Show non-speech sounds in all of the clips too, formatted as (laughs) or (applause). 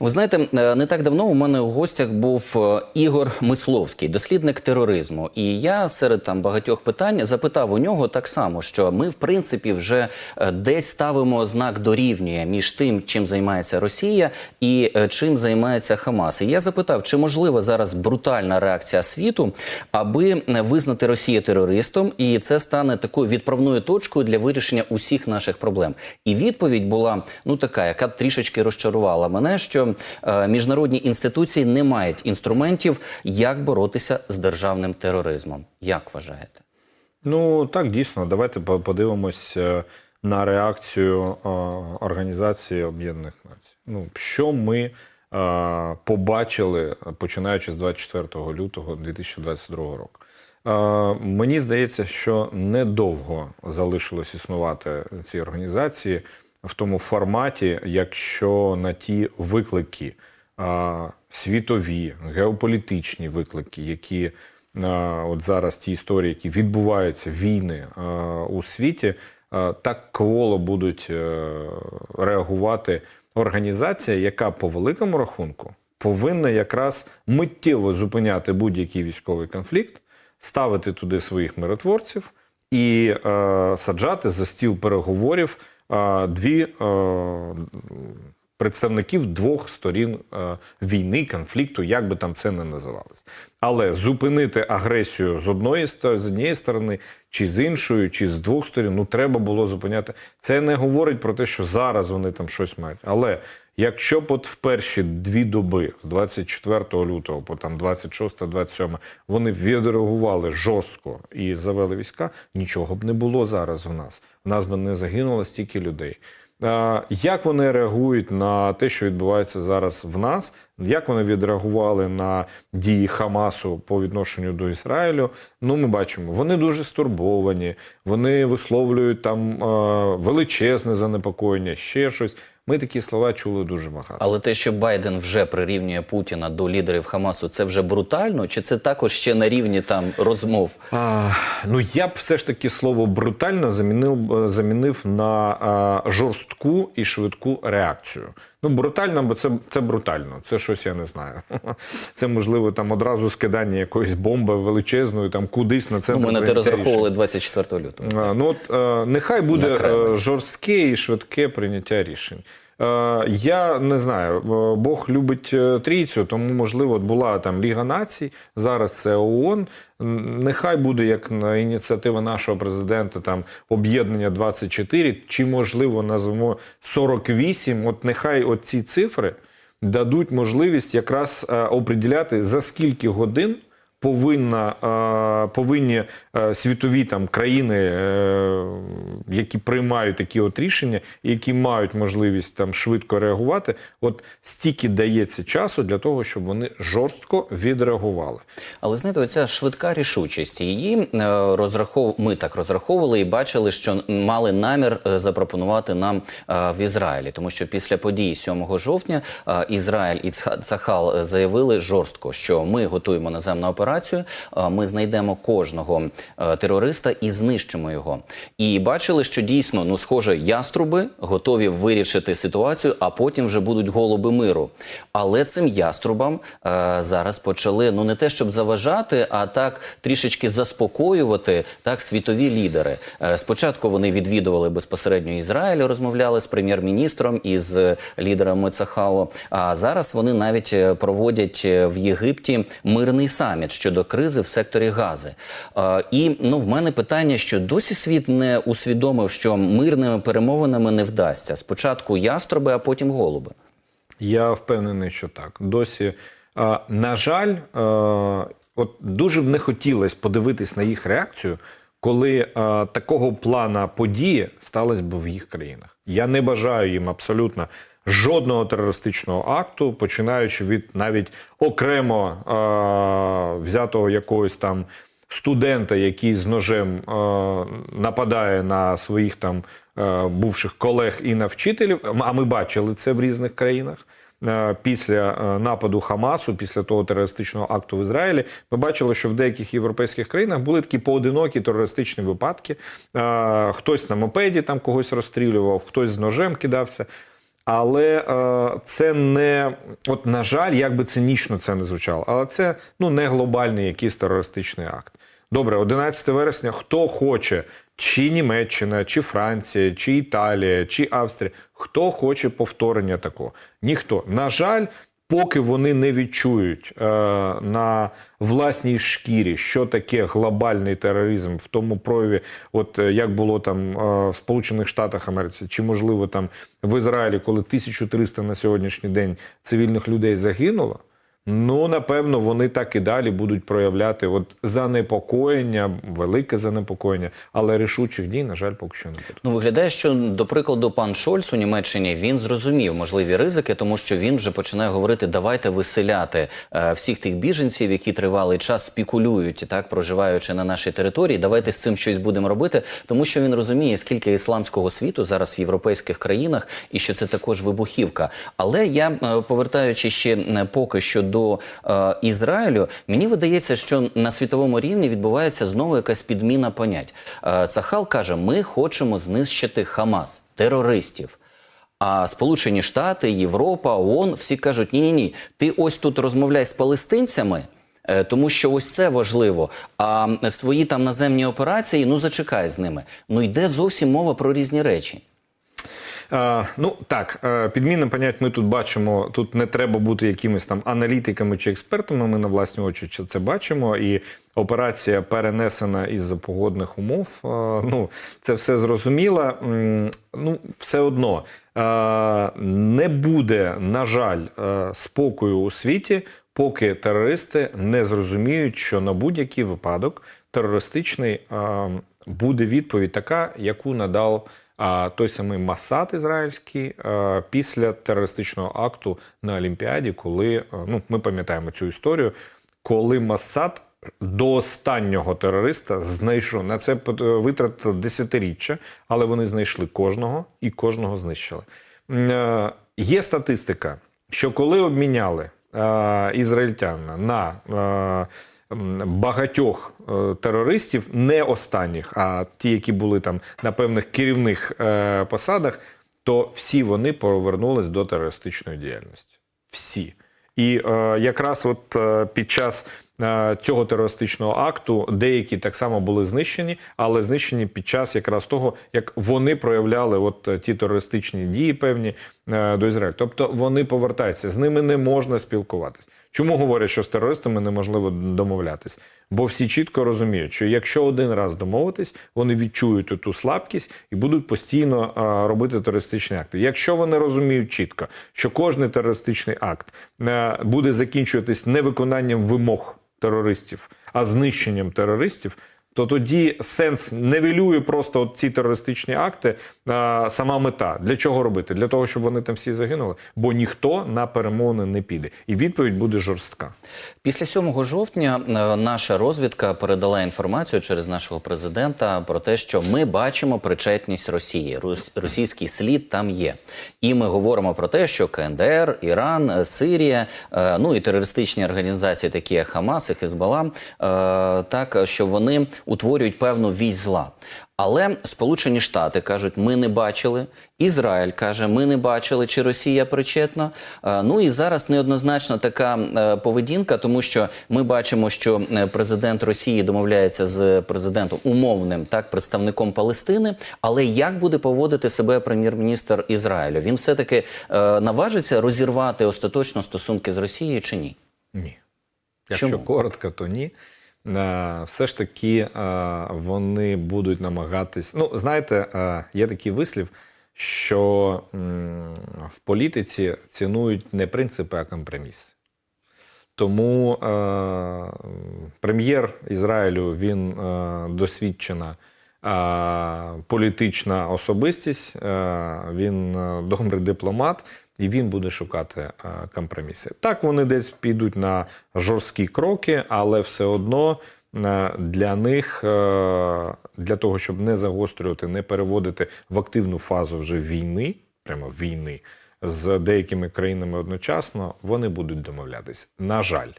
Ви знаєте, е, не так давно у мене у гостях був е, Ігор Мисловський, дослідник тероризму. І я серед там багатьох питань запитав у нього так само, що ми, в принципі, вже е, десь ставимо знак дорівнює між тим, чим займається Росія і чим займається Хамас. І я запитав, чи можлива зараз брутальна реакція світу, аби визнати Росію терористом, і це стане такою відправною точкою для вирішення усіх наших проблем. І відповідь була ну така, яка трішечки розчарувала мене, що міжнародні інституції не мають інструментів, як боротися з державним тероризмом. Як вважаєте? Ну так дійсно. Давайте по- подивимось е, на реакцію е, Організації Об'єднаних Націй. Ну що ми е, побачили починаючи з 24 лютого 2022 року. Е, Мені здається, що недовго залишилось існувати ці організації в тому форматі, якщо на ті виклики, світові, геополітичні виклики, які от зараз ті історії, які відбуваються, війни у світі, так кволо будуть е, реагувати організація, яка по великому рахунку повинна якраз миттєво зупиняти будь-який військовий конфлікт, ставити туди своїх миротворців і е, саджати за стіл переговорів е, дві е, представників двох сторін е, війни, конфлікту, як би там це не називалось. Але зупинити агресію з одної з однієї сторони, чи з іншої, чи з двох сторін, ну треба було зупиняти. Це не говорить про те, що зараз вони там щось мають. Але якщо б от в перші дві доби, з 24 лютого по там 26-27, вони б відреагували жорстко і завели війська, нічого б не було зараз в нас. В нас би не загинуло стільки людей. Як вони реагують на те, що відбувається зараз в нас? Як вони відреагували на дії Хамасу по відношенню до Ізраїлю? Ну, ми бачимо, вони дуже стурбовані, вони висловлюють там е, величезне занепокоєння, ще щось. Ми такі слова чули дуже багато. Але те, що Байден вже прирівнює Путіна до лідерів Хамасу, це вже брутально, чи це також ще на рівні там розмов? А, ну я б все ж таки слово брутально замінив, е, замінив на а, жорстку і швидку реакцію. Ну, брутально, бо це, це брутально. Це щось я не знаю. (laughs) Це можливо там одразу скидання якоїсь бомби величезної, там кудись на Ну, центр. ми на те розраховували 24 лютого. А, Ну от е, нехай буде е, жорстке і швидке прийняття рішень. Е, Я не знаю, е, Бог любить е, трійцю, тому можливо була там Ліга націй, зараз це ООН. Нехай буде як на ініціатива нашого президента, там об'єднання 24, чи можливо назвемо 48. От нехай от ці цифри дадуть можливість якраз оприділяти за скільки годин повинна, е, повинні е, світові там країни, е, які приймають такі от рішення, які мають можливість там швидко реагувати, от стільки дається часу для того, щоб вони жорстко відреагували. Але знаєте, оця швидка рішучість її розрахов... Ми так розраховували і бачили, що мали намір запропонувати нам в Ізраїлі, тому що після подій 7 жовтня Ізраїль і Цахал заявили жорстко, що ми готуємо наземну операцію, е, ми знайдемо кожного е, терориста і знищимо його. І бачили, що дійсно, ну схоже, яструби готові вирішити ситуацію, а потім вже будуть голуби миру. Але цим яструбам е, зараз почали ну не те, щоб заважати, а так трішечки заспокоювати так світові лідери. Спочатку вони відвідували безпосередньо Ізраїль, розмовляли з прем'єр-міністром і з лідерами Цахало. А зараз вони навіть проводять в Єгипті мирний саміт щодо кризи в секторі Гази. І ну в мене питання, що досі світ не усвідомив, що мирними перемовинами не вдасться. Спочатку яструби, а потім голуби. Я впевнений, що так. Досі, на жаль, от дуже б не хотілося подивитись на їх реакцію, коли такого плана події сталося б в їх країнах. Я не бажаю їм абсолютно жодного терористичного акту, починаючи від навіть окремо е, взятого якогось там студента, який з ножем е, нападає на своїх там е, бувших колег і на вчителів. А ми бачили це в різних країнах. Е, Після е, нападу Хамасу, після того терористичного акту в Ізраїлі, ми бачили, що в деяких європейських країнах були такі поодинокі терористичні випадки. Е, Хтось на мопеді там когось розстрілював, хтось з ножем кидався. Але е, це не, от, на жаль, як би цинічно це не звучало, але це ну, не глобальний якийсь терористичний акт. Добре, 11 вересня, хто хоче, чи Німеччина, чи Франція, чи Італія, чи Австрія, хто хоче повторення такого? Ніхто. На жаль, поки вони не відчують е, на власній шкірі, що таке глобальний тероризм в тому прояві, от е, як було там е, в Сполучених Штатах Америці, чи можливо там в Ізраїлі, коли 1300 на сьогоднішній день цивільних людей загинуло. Ну, напевно, вони так і далі будуть проявляти от занепокоєння, велике занепокоєння, але рішучих дій, на жаль, поки що не буде. Ну, виглядає, що до прикладу, пан Шольц у Німеччині він зрозумів можливі ризики, тому що він вже починає говорити: давайте виселяти е, всіх тих біженців, які тривалий час спекулюють, так проживаючи на нашій території. Давайте з цим щось будемо робити, тому що він розуміє, скільки ісламського світу зараз в європейських країнах, і що це також вибухівка. Але я е, повертаючи ще е, поки що до е, Ізраїлю, мені видається, що на світовому рівні відбувається знову якась підміна понять. Е, Цахал каже: ми хочемо знищити Хамас, терористів. А Сполучені Штати, Європа, ООН всі кажуть: ні, ні, ні, ти ось тут розмовляй з палестинцями. е, Тому що ось це важливо. А свої там наземні операції, ну зачекай з ними. Ну йде зовсім мова про різні речі. Е, ну так, е, підміни понять ми тут бачимо. Тут не треба бути якимись там аналітиками чи експертами. Ми на власні очі це бачимо. І операція перенесена із-за погодних умов. Е, ну, це все зрозуміло. Ну, все одно не буде, на жаль, спокою у світі, поки терористи не зрозуміють, що на будь-який випадок терористичний буде відповідь така, яку надав той самий Масад ізраїльський е, після терористичного акту на Олімпіаді, коли е, ну ми пам'ятаємо цю історію, коли Масад до останнього терориста знайшов на це пот- витратило десятиріччя, але вони знайшли кожного і кожного знищили. Е, Є статистика, що коли обміняли е, ізраїльтян на е, багатьох е, терористів, не останніх, а ті, які були там на певних керівних е, посадах, то всі вони повернулись до терористичної діяльності. Всі. І е, якраз от е, під час е, цього терористичного акту деякі так само були знищені, але знищені під час якраз того, як вони проявляли от е, ті терористичні дії певні до Ізраїлю. Тобто вони повертаються, з ними не можна спілкуватись. Чому говорять, що з терористами неможливо домовлятись? Бо всі чітко розуміють, що якщо один раз домовитись, вони відчують ту слабкість і будуть постійно а, робити терористичні акти. Якщо вони розуміють чітко, що кожний терористичний акт е, буде закінчуватись невиконанням вимог терористів, а знищенням терористів. То тоді сенс невелює просто от ці терористичні акти. А, сама мета для чого робити? Для того, щоб вони там всі загинули, бо ніхто на перемовини не піде, і відповідь буде жорстка. Після 7 жовтня е, наша розвідка передала інформацію через нашого президента про те, що ми бачимо причетність Росії. Рос- Російський слід там є. І ми говоримо про те, що КНДР, Іран, е, Сирія, е, ну і терористичні організації, такі як Хамас і Хезбалла, е, так що вони утворюють певну вісь зла. Але Сполучені Штати кажуть, ми не бачили. Ізраїль каже, ми не бачили, чи Росія причетна. Е, Ну і зараз неоднозначна така е, поведінка, тому що ми бачимо, що е, президент Росії домовляється з президентом умовним так представником Палестини. Але як буде поводити себе прем'єр-міністр Ізраїлю? Він все таки наважиться розірвати остаточно стосунки з Росією чи ні? Ні. Якщо Чому? коротко, то ні. Е, Все ж таки е, вони будуть намагатись. Ну, знаєте, е, є такий вислів, що в політиці цінують не принципи, а компроміси. Тому е, прем'єр Ізраїлю він досвідчена політична особистість, він добрий дипломат, і він буде шукати е, компроміси. Так, вони десь підуть на жорсткі кроки, але все одно е, для них, е, для того, щоб не загострювати, не переводити в активну фазу вже війни, прямо війни з деякими країнами одночасно, вони будуть домовлятись. На жаль.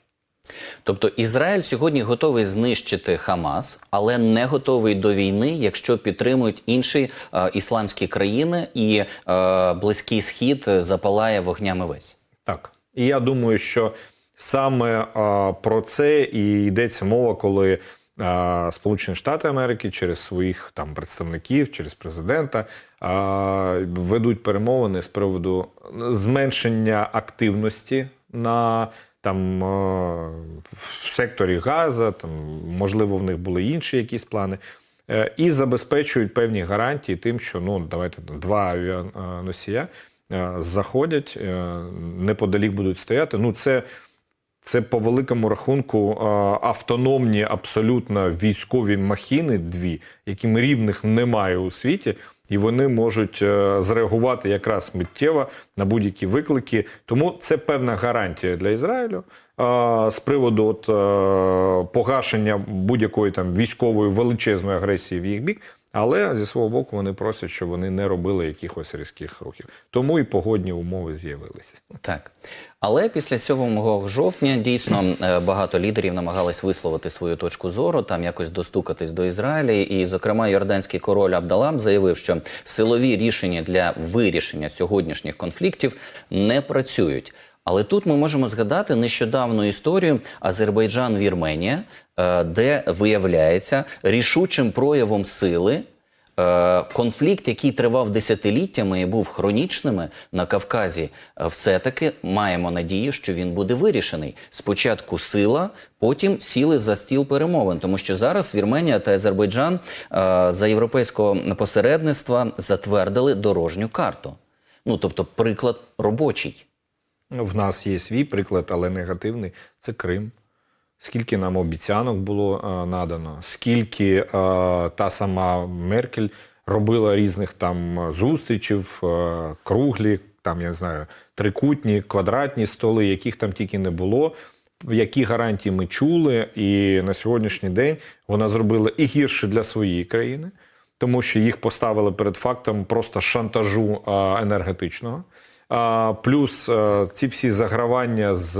Тобто Ізраїль сьогодні готовий знищити Хамас, але не готовий до війни, якщо підтримують інші е, ісламські країни, і е, Близький Схід запалає вогнями весь. Так. І я думаю, що саме а, про це і йдеться мова, коли а, Сполучені Штати Америки через своїх там представників, через президента а, ведуть перемовини з приводу зменшення активності на там в секторі Газа, там можливо в них були інші якісь плани. Е, І забезпечують певні гарантії тим, що ну давайте два авіаносія е, заходять, е, неподалік будуть стояти. Ну, це, це по великому рахунку автономні абсолютно військові махіни, дві, яким рівних немає у світі, і вони можуть е, зреагувати якраз миттєво на будь-які виклики. Тому це певна гарантія для Ізраїлю. З приводу от, е, погашення будь-якої там військової величезної агресії в їх бік, але зі свого боку вони просять, щоб вони не робили якихось різких рухів. Тому і погодні умови з'явилися. Так. Але після 7 жовтня дійсно е, багато лідерів намагались висловити свою точку зору, там якось достукатись до Ізраїля. І, зокрема, йорданський король Абдалам заявив, що силові рішення для вирішення сьогоднішніх конфліктів не працюють. Але тут ми можемо згадати нещодавну історію Азербайджан-Вірменія, е, де виявляється рішучим проявом сили Е, Конфлікт, який тривав десятиліттями і був хронічними на Кавказі, все-таки маємо надію, що він буде вирішений. Спочатку сила, потім сіли за стіл перемовин, тому що зараз Вірменія та Азербайджан е, за європейського посередництва затвердили дорожню карту. Ну тобто, приклад робочий. В нас є свій приклад, але негативний це Крим. Скільки нам обіцянок було е, надано, скільки е, та сама Меркель робила різних там зустрічів, е, круглі, там я не знаю, трикутні, квадратні столи, яких там тільки не було. Які гарантії ми чули, і на сьогоднішній день вона зробила і гірше для своєї країни, тому що їх поставили перед фактом просто шантажу енергетичного. Плюс е, ці всі загравання з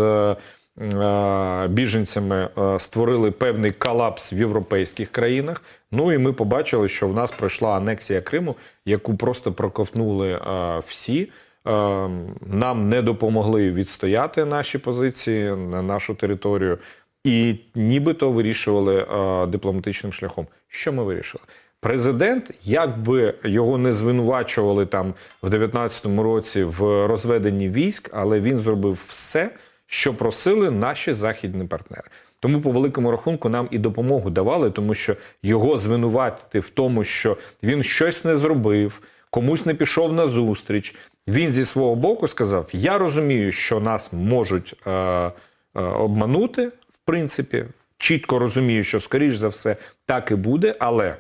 е, біженцями е, створили певний колапс в європейських країнах. Ну і ми побачили, що в нас пройшла анексія Криму, яку просто проковтнули всі. Нам не допомогли відстояти наші позиції на нашу територію, і нібито вирішували дипломатичним шляхом. Що ми вирішили? Президент, як би його не звинувачували там в 19-му році в розведенні військ, але він зробив все, що просили наші західні партнери. Тому, по великому рахунку, нам і допомогу давали, тому що його звинуватити в тому, що він щось не зробив, комусь не пішов на зустріч. Він зі свого боку сказав: Я розумію, що нас можуть е, е, обманути, в принципі, чітко розумію, що скоріш за все так і буде, але.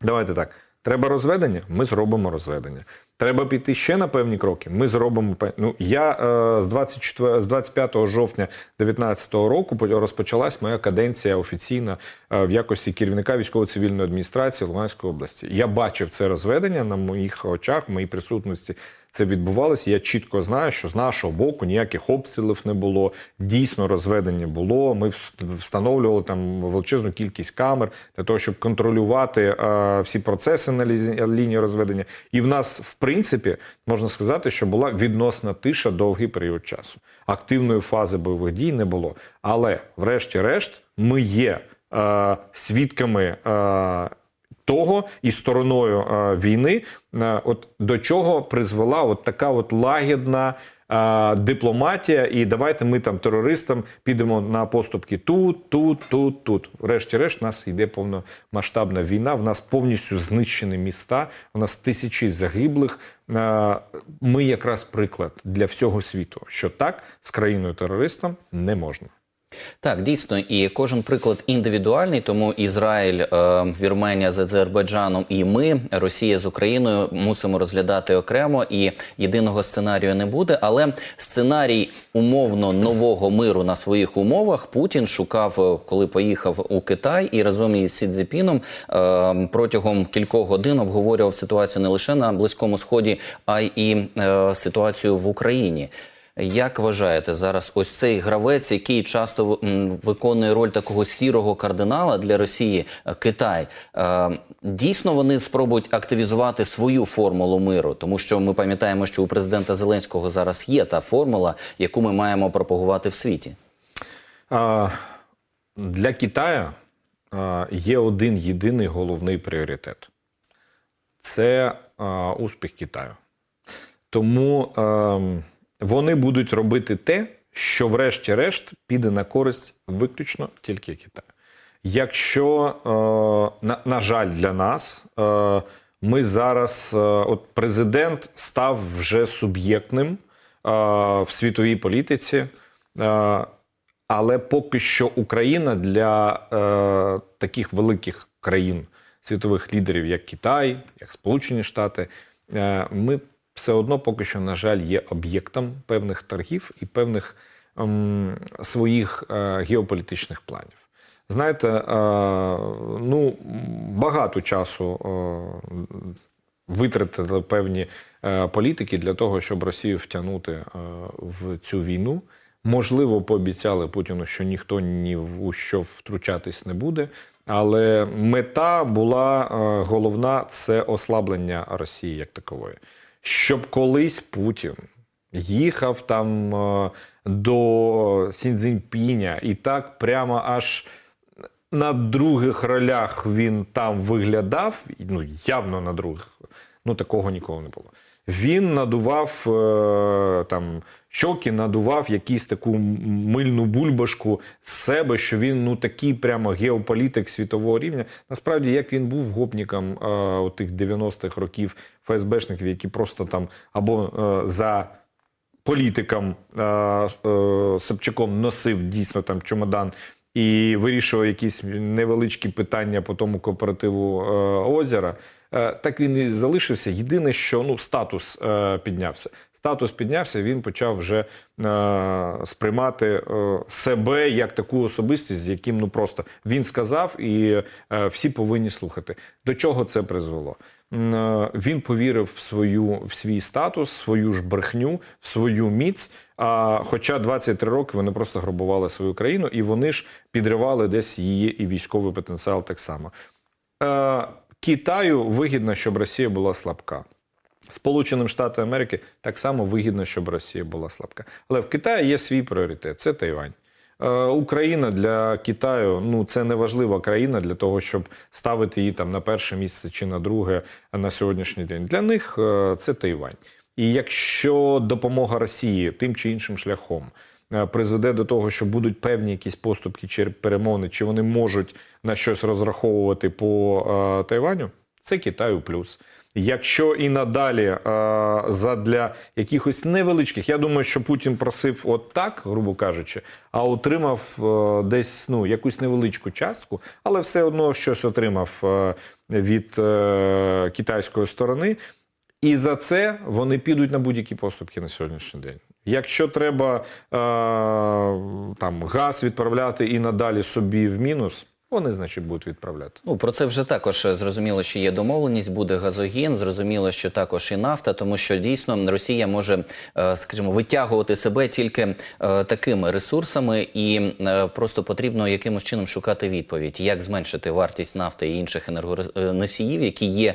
Давайте так. Треба розведення, ми зробимо розведення. Треба піти ще на певні кроки. Ми зробимо Ну я е, з 24, з 25 жовтня 2019 року по- розпочалась моя каденція офіційна е, в якості керівника військово-цивільної адміністрації Луганської області. Я бачив це розведення на моїх очах, в моїй присутності. Це відбувалося. Я чітко знаю, що з нашого боку ніяких обстрілів не було. Дійсно, розведення було. Ми встановлювали там величезну кількість камер для того, щоб контролювати е, всі процеси на лінії розведення. І в нас, в принципі, можна сказати, що була відносна тиша довгий період часу. Активної фази бойових дій не було. Але, врешті-решт, ми є е, свідками. Е, того і стороною е, війни, е, от до чого призвела от така от лагідна дипломатія. І давайте ми там терористам підемо на поступки тут, тут, тут, тут. Врешті-решт, нас йде повномасштабна війна. В нас повністю знищені міста. У нас тисячі загиблих. Ми якраз приклад для всього світу, що так з країною терористом не можна. Так, дійсно, і кожен приклад індивідуальний, тому Ізраїль, е, Вірменія з Азербайджаном і ми, Росія з Україною, мусимо розглядати окремо, і єдиного сценарію не буде. Але сценарій умовно нового миру на своїх умовах Путін шукав, е, коли поїхав у Китай, і разом із Сі Цзіпіном е, протягом кількох годин обговорював ситуацію не лише на Близькому Сході, а й і ситуацію в Україні. Як вважаєте зараз, ось цей гравець, який часто виконує роль такого сірого кардинала для Росії, е, Китай, е, дійсно вони спробують активізувати свою формулу миру, тому що ми пам'ятаємо, що у президента Зеленського зараз є та формула, яку ми маємо пропагувати в світі. Для Китаю є один єдиний головний пріоритет це успіх Китаю. Тому ем, вони будуть робити те, що, врешті-решт, піде на користь виключно тільки Китаю. Якщо, е, на, на жаль, для нас е, ми зараз, е, от президент став вже суб'єктним е, в світовій політиці. Е, але поки що Україна для е, таких великих країн, світових лідерів, як Китай, як Сполучені Штати, е, ми все одно поки що, на жаль, є об'єктом певних торгів і певних ем, своїх е, геополітичних планів. Знаєте, е, ну багато часу е, витратили певні е, політики для того, щоб Росію втягнути е, в цю війну. Можливо, пообіцяли Путіну, що ніхто ні в що втручатись не буде. Але мета була е, головна це ослаблення Росії як такової. Щоб колись Путін їхав там е, до Сіньцзіньпіня і так прямо аж на других ролях він там виглядав, ну явно на других, ну такого ніколи не було. Він надував е, там щоки, надував якусь таку мильну бульбашку з себе, що він ну такий прямо геополітик світового рівня. Насправді, як він був гопніком е, у тих 90-х років ФСБшників, які просто там або е, за політиком е, е, Собчаком носив дійсно там чемодан і вирішував якісь невеличкі питання по тому кооперативу е, озера. Е, так він і залишився. Єдине, що ну статус е, піднявся. Статус піднявся, він почав вже е, сприймати себе як таку особистість, з яким ну просто він сказав, і всі повинні слухати. До чого це призвело? Він повірив в свою в свій статус, в свою ж брехню, в свою міць. А хоча 23 роки вони просто грабували свою країну, і вони ж підривали десь її і військовий потенціал так само. Китаю вигідно, щоб Росія була слабка. Сполученим Штатам Америки так само вигідно, щоб Росія була слабка. Але в Китаї є свій пріоритет це Тайвань. Е, Україна для Китаю ну це не важлива країна для того, щоб ставити її там на перше місце чи на друге на сьогоднішній день. Для них е, це Тайвань. І якщо допомога Росії тим чи іншим шляхом призведе до того, що будуть певні якісь поступки чи перемовини, чи вони можуть на щось розраховувати по е, Тайваню, це Китаю плюс. Якщо і надалі е, задля якихось невеличких, я думаю, що Путін просив от так, грубо кажучи, а отримав е, десь ну якусь невеличку частку, але все одно щось отримав е, від е, китайської сторони. І за це вони підуть на будь-які поступки на сьогоднішній день. Якщо треба е, там газ відправляти і надалі собі в мінус, вони, значить, будуть відправляти. Ну про це вже також е, зрозуміло, що є домовленість, буде газогін. Зрозуміло, що також і нафта, тому що дійсно Росія може, е, скажімо, витягувати себе тільки е, такими ресурсами, і просто потрібно якимось чином шукати відповідь, як зменшити вартість нафти і інших енергоносіїв, які є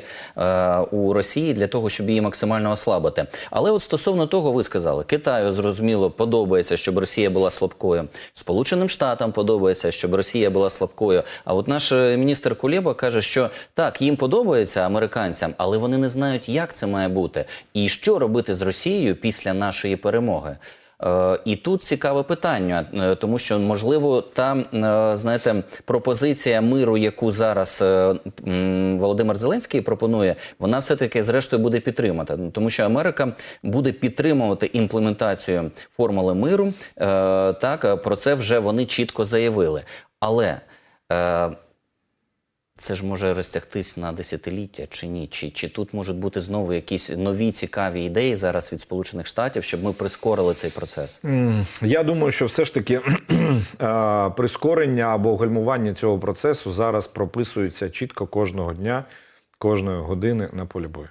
у Росії, для того, щоб її максимально ослабити. Але от стосовно того, ви сказали, Китаю зрозуміло подобається, щоб Росія була слабкою. Сполученим Штатам подобається, щоб Росія була слабкою. А от наш е, міністр Кулєба каже, що так, їм подобається американцям, але вони не знають, як це має бути, і що робити з Росією після нашої перемоги. Е, і тут цікаве питання, е, тому що можливо та е, знаєте пропозиція миру, яку зараз е, м, Володимир Зеленський пропонує, вона все таки зрештою буде підтримати, Ну, тому що Америка буде підтримувати імплементацію формули миру. Е, Так е, про це вже вони чітко заявили. Але це ж може розтягтись на десятиліття чи ні? Чи, чи тут можуть бути знову якісь нові цікаві ідеї зараз від Сполучених Штатів, щоб ми прискорили цей процес? Я думаю, що все ж таки (clears throat) е, прискорення або гальмування цього процесу зараз прописується чітко кожного дня, кожної години на полі бою.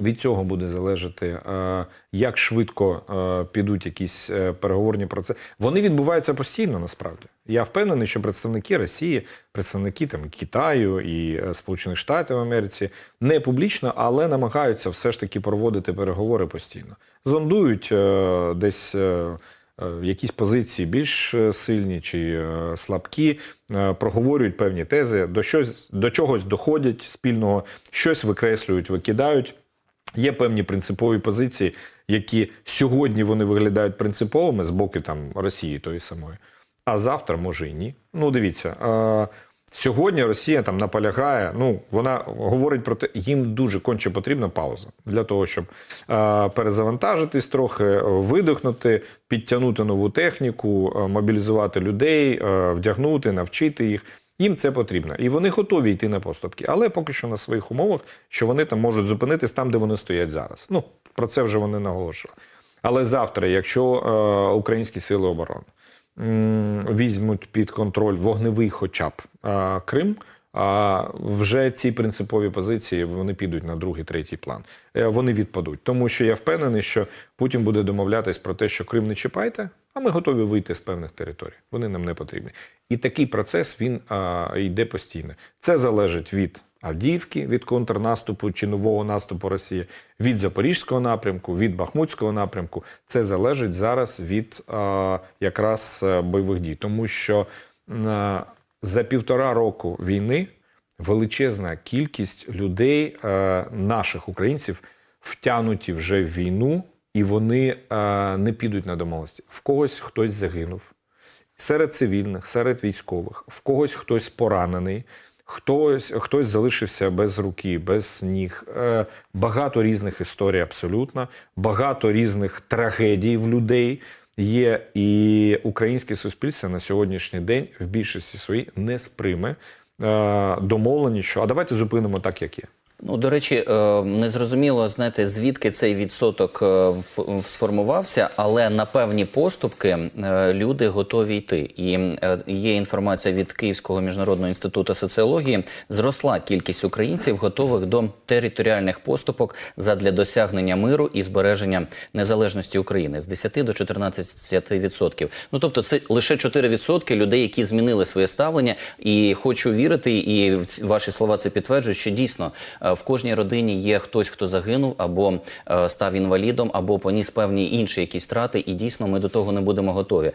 Від цього буде залежати, е, як швидко е, підуть якісь е, переговорні процеси. Вони відбуваються постійно насправді. Я впевнений, що представники Росії, представники там Китаю і Сполучених Штатів Америці не публічно, але намагаються все ж таки проводити переговори постійно. Зондують десь. Якісь позиції більш сильні чи слабкі, проговорюють певні тези, до щось до чогось доходять спільного, щось викреслюють, викидають. Є певні принципові позиції, які сьогодні вони виглядають принциповими з боку там Росії тої самої, а завтра може і ні. Ну, дивіться, е, сьогодні Росія там наполягає. Ну вона говорить про те, їм дуже конче потрібна пауза для того, щоб е, перезавантажитись трохи, видихнути, підтягнути нову техніку, е, мобілізувати людей, е, вдягнути, навчити їх. Їм це потрібно, і вони готові йти на поступки, але поки що на своїх умовах, що вони там можуть зупинитись там, де вони стоять зараз. Ну про це вже вони наголошували. Але завтра, якщо е, українські сили оборони м, візьмуть під контроль вогневий, хоча б е, Крим. А вже ці принципові позиції вони підуть на другий, третій план. Е, Вони відпадуть, тому що я впевнений, що Путін буде домовлятись про те, що Крим не чіпайте, а ми готові вийти з певних територій. Вони нам не потрібні. І такий процес він а, йде постійно. Це залежить від Авдіївки, від контрнаступу чи нового наступу Росії, від Запорізького напрямку, від Бахмутського напрямку. Це залежить зараз від а, якраз е, бойових дій, тому що а, за півтора року війни величезна кількість людей, е, наших українців, втягнуті вже в війну, і вони е, не підуть на домовленості. В когось хтось загинув серед цивільних, серед військових, в когось хтось поранений. Хтось, хтось залишився без руки, без ніг. Е, Багато різних історій абсолютно, багато різних трагедій в людей є. І українське суспільство на сьогоднішній день в більшості своїй не сприйме е, домовлені, що а давайте зупинимо так, як є. Ну, до речі, е, незрозуміло, знаєте, звідки цей відсоток е, сформувався, але на певні поступки е, люди готові йти. І є інформація від Київського міжнародного інституту соціології. Зросла кількість українців, готових до територіальних поступок задля досягнення миру і збереження незалежності України з 10 до 14 відсотків. Ну тобто, це лише 4 відсотки людей, які змінили своє ставлення. І хочу вірити, і ваші слова це підтверджують, що дійсно в кожній родині є хтось, хто загинув, або е, став інвалідом, або поніс певні інші якісь втрати, і дійсно ми до того не будемо готові.